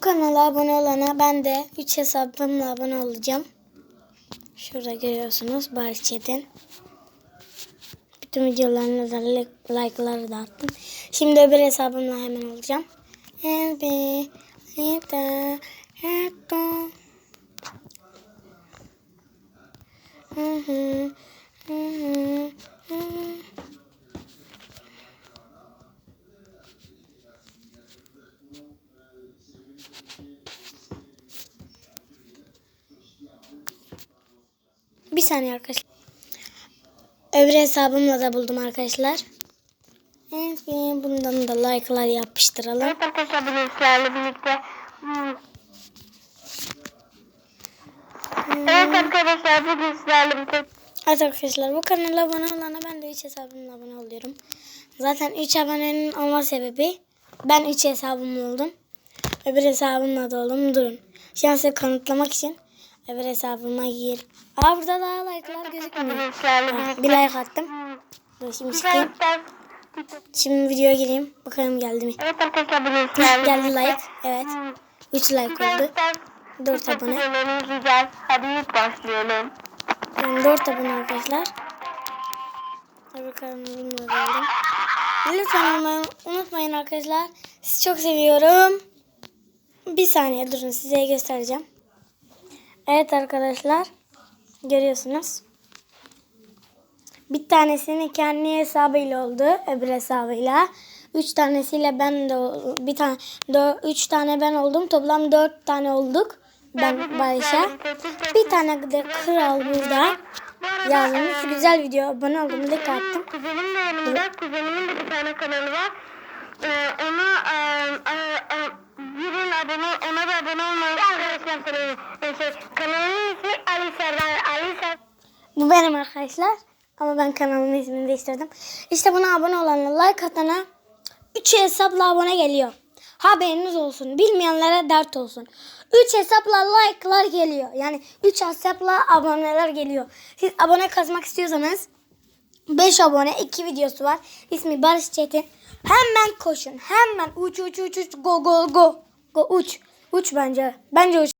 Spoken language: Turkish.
Bu kanala abone olana ben de 3 hesabımla abone olacağım. Şurada görüyorsunuz Barış Çetin. Bütün videolarına da like- like'ları da attım. Şimdi öbür hesabımla hemen olacağım. Bir saniye arkadaşlar. Öbür hesabımla da buldum arkadaşlar. Evet, bundan da like'lar yapıştıralım. Evet arkadaşlar bugün sizlerle birlikte hmm. Evet arkadaşlar bugün sizlerle birlikte Evet arkadaşlar bu kanala abone olana ben de 3 hesabımla abone oluyorum. Zaten 3 abonenin olma sebebi ben 3 hesabım oldum. Öbür hesabımla da oldum. Durun. Şu an size kanıtlamak için öbür hesabıma gir. Aa burada daha like'lar gözükmüyor. Ha, bir like attım. Dur şimdi çıkayım. Şimdi videoya gireyim. Bakalım geldi mi? Evet arkadaşlar sizlerle Geldi like. Evet. Hmm. 3 like oldu. 4 abone. Hadi ilk başlayalım. Yani 4 abone arkadaşlar. Öbür kanalımı aldım. Lütfen olmayı unutmayın arkadaşlar. Sizi çok seviyorum. Bir saniye durun size göstereceğim. Evet arkadaşlar. Görüyorsunuz. Bir tanesinin kendi hesabıyla oldu. Öbür hesabıyla. Üç tanesiyle ben de bir tane dö- üç tane ben oldum. Toplam dört tane olduk. Ben Barış'a. Bir tane de kral burada. Yazmış. Güzel video. Abone oldum. Like attım. Kuzenim de yanımda. Kuzenimin bir tane kanalı var. Ee, ona e, abone, ona da abone olmayı arkadaşlar. Ee, şey, kanalının ismi Ali Serdar. Ali Serdar. Bu benim arkadaşlar. Ama ben kanalımın ismini değiştirdim. İşte buna abone olana, like atana 3 hesapla abone geliyor. Haberiniz olsun. Bilmeyenlere dert olsun. 3 hesapla like'lar geliyor. Yani 3 hesapla aboneler geliyor. Siz abone kazmak istiyorsanız 5 abone 2 videosu var. İsmi Barış Çetin. Hemen koşun. Hemen uç uç uç uç go go go. Go uç. Uç bence. Bence uç.